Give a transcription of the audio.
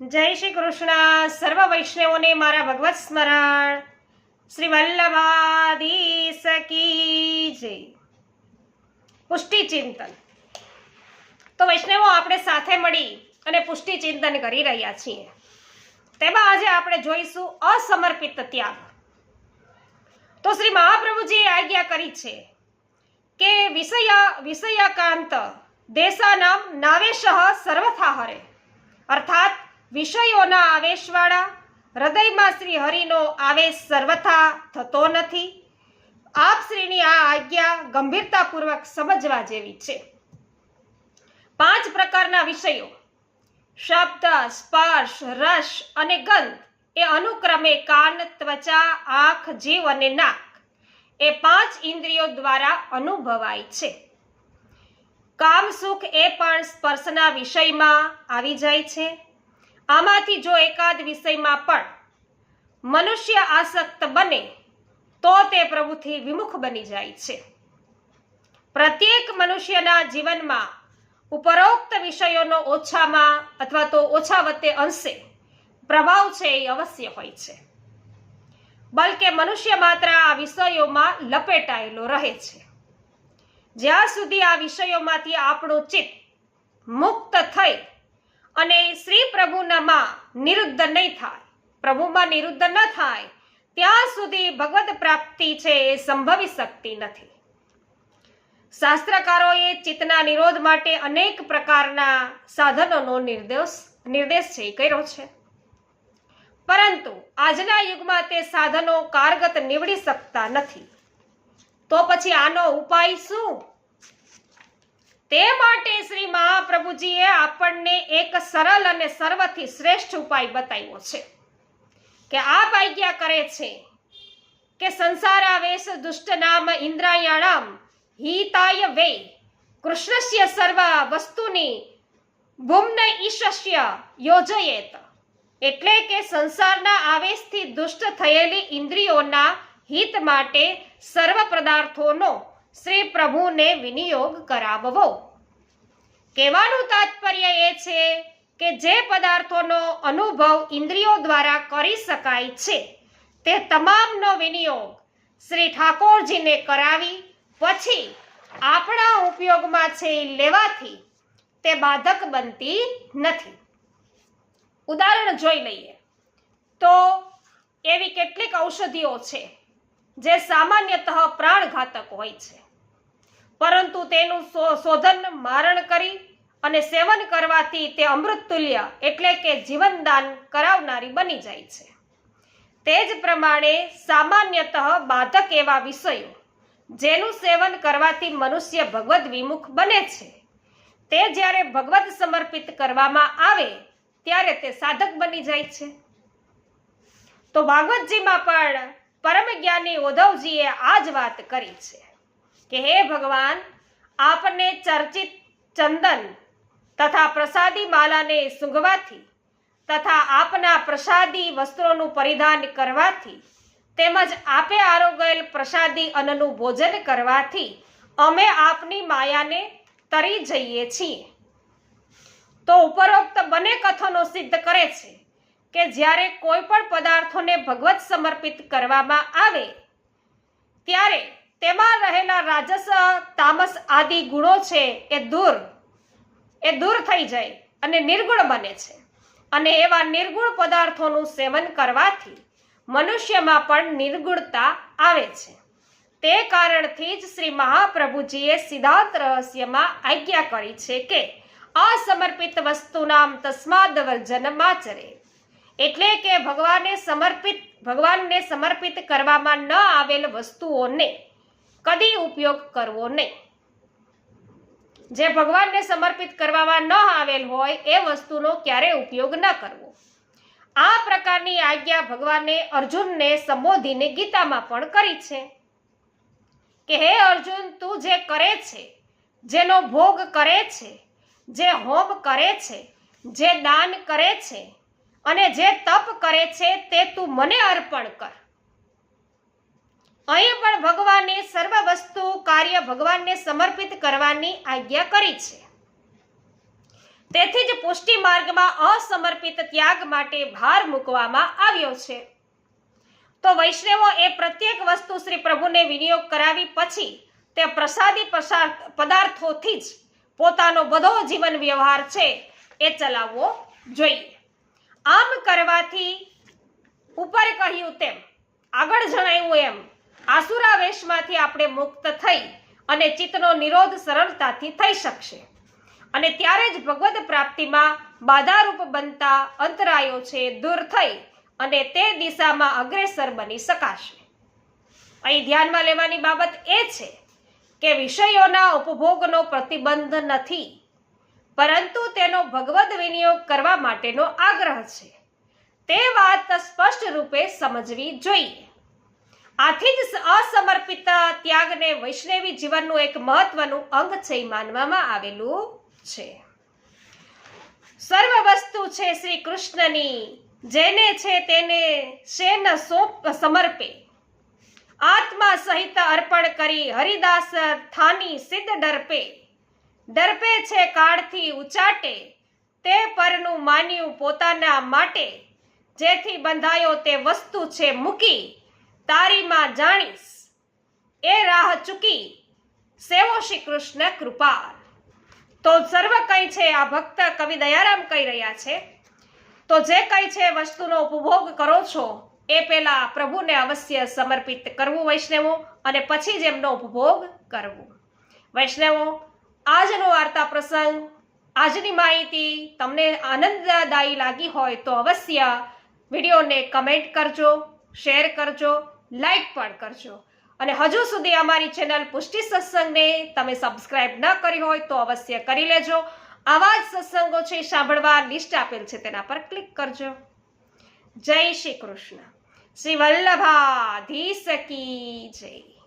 જય શ્રી કૃષ્ણ. સર્વ વૈષ્ણવોને મારા ભગવત સ્મરણ. શ્રી વલ્લભાદી સકી જય. પુષ્ટિ ચિંતન. તો વૈષ્ણવો, આપણે સાથે મળી અને પુષ્ટિ ચિંતન કરી રહ્યા છીએ. તેમાં આજે આપણે જોઈશું અસમર્પિત ત્યાગ. તો શ્રી મહાપ્રભુજીએ આજ્ઞા કરી છે કે વિષય, વિષયકાંત દેશાનામ નાવેશ સર્વથા હરે અર્થાત વિષયોના આવેશવાળા, હૃદયમાં શ્રી હરિનો આવેશ સર્વથા થતો નથી. આપ શ્રીની આ આજ્ઞા ગંભીરતાપૂર્વક સમજવા જેવી છે. પાંચ પ્રકારના વિષયો. શબ્દ, સ્પર્શ, રસ અને ગંધ એ અનુક્રમે કાન, ત્વચા, આંખ જીવ અને નાક એ પાંચ ઇન્દ્રિયો દ્વારા અનુભવાય છે. કામ, સુખ એ પણ સ્પર્શના વિષયમાં આવી જાય છે. આમાંથી જો એકાદ વિષયમાં પણ મનુષ્ય આસક્ત બને, તો તે પ્રભુથી વિમુખ બની જાય છે. પ્રત્યેક મનુષ્યના જીવનમાં ઉપરોક્ત વિષયોનો ઓછામાં અથવા તો ઓછા વત્તે અંશે પ્રભાવ છે એ અવશ્ય હોય છે. બલકે મનુષ્ય માત્ર આ વિષયોમાં લપેટાયેલો રહે છે. જ્યાં સુધી આ વિષયોમાંથી આપણું ચિત્ત મુક્ત થઈ અને શ્રી પ્રભુનામાં નિરુદ્ધ નહીં થાય. પ્રભુમાં નિરુદ્ધ ન થાય. ત્યાં સુધી ભગવત પ્રાપ્તિ છે એ સંભવી શકતી નથી. શાસ્ત્રકારોએ ચિત્તના નિરોધ માટે અનેક પ્રકારના સાધનોનો નિર્દેશ નિર્દેશ છે કર્યો છે. પરંતુ આજના યુગમાં તે સાધનો કારગત નીવડી શકતા નથી. તો પછી આનો ઉપાય શું? તે માટે શ્રી મહાપ્રભુજીએ આપણને એક સરળ અને સર્વથી શ્રેષ્ઠ ઉપાય બતાવ્યો છે કે આ આજ્ઞા કરે છે કે સંસારાવેશ દુષ્ટ નામ ઇન્દ્રાયણામ હિતાય વે. કૃષ્ણસ્ય સર્વ વસ્તુની ભૂમ્ન ઈશસ્ય યોજયેત. એટલે કે સંસારના આવેશથી દુષ્ટ થયેલી ઇન્દ્રિયોના હિત માટે સર્વ પદાર્થોનો શ્રી પ્રભુને વિનિયોગ કરાવવો. કહેવાનું તાત્પર્ય એ છે કે જે પદાર્થોનો અનુભવ ઇન્દ્રિયો દ્વારા કરી શકાય છે, તે તમામનો વિનિયોગ શ્રી ઠાકોરજીને કરાવી, પછી આપણા ઉપયોગમાં છે લેવાથી તે બાધક બનતી નથી. ઉદાહરણ જોઈ લઈએ. તો એવી કેટલીક ઔષધિઓ છે, જે સામાન્યતઃ પ્રાણઘાતક હોય છે. પરંતુ તેનું શોધન મારણ કરી અને સેવન કરવાથી તે અમૃત તુલ્ય એટલે કે જીવનદાન કરાવનારી બની જાય છે. તે જ પ્રમાણે સામાન્યતઃ બાધક એવા વિષયો, જેનું સેવન કરવાથી મનુષ્ય ભગવદ વિમુખ બને છે. તે જ્યારે ભગવદ સમર્પિત કરવામાં આવે, ત્યારે તે સાધક બની જાય છે. તો ભાગવતજીમાં પણ પરમ જ્ઞાની ઉદ્ધવજીએ આ જ વાત કરી છે. કે હે ભગવાન, આપને ચર્ચિત ચંદન તથા પ્રસાદી માલાને સૂંઘવાથી તથા આપના પ્રસાદી વસ્ત્રોનું પરિધાન કરવાથી તેમજ આપે આરોગેલ પ્રસાદી અન્નનું ભોજન કરવાથી અમે આપની માયાને તરી જઈએ છીએ. તો ઉપરોક્ત બંને કથનો સિદ્ધ કરે છે કે જ્યારે કોઈ પણ પદાર્થોને ભગવત સમર્પિત કરવામાં આવે, ત્યારે તેમાં રહેલા રાજસ, તામસ આદિ ગુણો છે એ દૂર એ દૂર થઈ જાય અને નિર્ગુણ બને છે. અને એવા નિર્ગુણ પદાર્થોનું સેવન કરવાથી મનુષ્યમાં પણ નિર્ગુણતા આવે છે. તે કારણથી જ શ્રી મહાપ્રભુજીએ સિદ્ધાંત રહસ્યમાં આજ્ઞા કરી છે કે અસમર્પિત વસ્તુનામ તસ્માદ વર્જનમાચરે એટલે કે ભગવાને સમર્પિત, ભગવાનને સમર્પિત કરવામાં ન આવેલ વસ્તુઓને કદી ઉપયોગ કરવો નહીં. જે ભગવાનને સમર્પિત કરવામાં ન આવેલ હોય એ વસ્તુનો ક્યારે ઉપયોગ ન કરવો. આ પ્રકારની આજ્ઞા ભગવાને અર્જુનને સંબોધીને ગીતામાં પણ કરી છે. કે હે અર્જુન, તું જે કરે છે, જેનો ભોગ કરે છે, જે હોમ કરે છે, જે દાન કરે છે, અને જે તપ કરે છે, તે તું મને અર્પણ કર. અહીં પણ ભગવાને સર્વ વસ્તુ કાર્ય ભગવાનને સમર્પિત કરવાની આજ્ઞા કરી છે. તેથી જ પુષ્ટિ માર્ગમાં અસમર્પિત ત્યાગ માટે ભાર મૂકવામાં આવ્યો છે. તો વૈષ્ણવો એ પ્રત્યેક વસ્તુ શ્રી પ્રભુને વિનિયોગ કરાવી પછી તે પ્રસાદી પદાર્થોથી જ પોતાનો બધો જીવન વ્યવહાર છે એ ચલાવવો જોઈએ. આમ કરવાથી ઉપર કહ્યું તેમ, આગળ જણાવ્યું એમ આસુરા વેશમાંથી આપણે મુક્ત થઈ અને ચિત્તનો નિરોધ સરળતાથી થઈ શકશે. અને ત્યારે જ ભગવદ પ્રાપ્તિમાં બાધારૂપ બનતા અંતરાયો છે દૂર થઈ અને તે દિશામાં અગ્રેસર બની શકાશે. અહીં ધ્યાનમાં લેવાની બાબત એ છે કે વિષયોના ઉપભોગનો પ્રતિબંધ નથી, પરંતુ તેનો ભગવદ વિનિયોગ કરવા માટેનો આગ્રહ છે. તે વાત સ્પષ્ટ રૂપે સમજવી જોઈએ. આથી જ અસમર્પિત ત્યાગને વૈષ્ણવી જીવનનું એક મહત્વનું અંગ છે માનવામાં આવેલું છે. સર્વ વસ્તુ છે શ્રી કૃષ્ણની, જેને છે તેને શેન સોંપ સમર્પે. આત્મા સહિત અર્પણ કરી હરિદાસ થાની સિદ્ધ ડરપે. ડરપે છે કાળથી ઉચાટે, તે પરનું માન્યું પોતાના માટે. જેથી બંધાયો તે વસ્તુ છે મૂકી. તારીમાં જાણીશ, એ રાહ ચૂકી સેવો શ્રી કૃષ્ણ કૃપાલ. તો સર્વ કંઈ છે આ ભક્ત કવિ દયારામ કહી રહ્યા છે. તો જે કંઈ છે વસ્તુનો ઉપભોગ કરો છો, એ પહેલા પ્રભુને અવશ્ય સમર્પિત કરવું વૈષ્ણવો અને પછી જ એમનો ઉપભોગ કરવો. વૈષ્ણવો, આજનો વાર્તા પ્રસંગ, આજની માહિતી તમને આનંદદાયી લાગી હોય તો અવશ્ય વિડીયોને કમેન્ટ કરજો, શેર કરજો લાઈક પણ કરજો. અને હજુ સુધી અમારી ચેનલ પુષ્ટિ સત્સંગને તમે સબસ્ક્રાઇબ ન કરી હોય તો અવશ્ય કરી લેજો. આવા જ સત્સંગો છે, સાંભળવા લિસ્ટ આપેલ છે, તેના પર ક્લિક કરજો. જય શ્રી કૃષ્ણ. શ્રી વલ્લભાધીશ કી જય.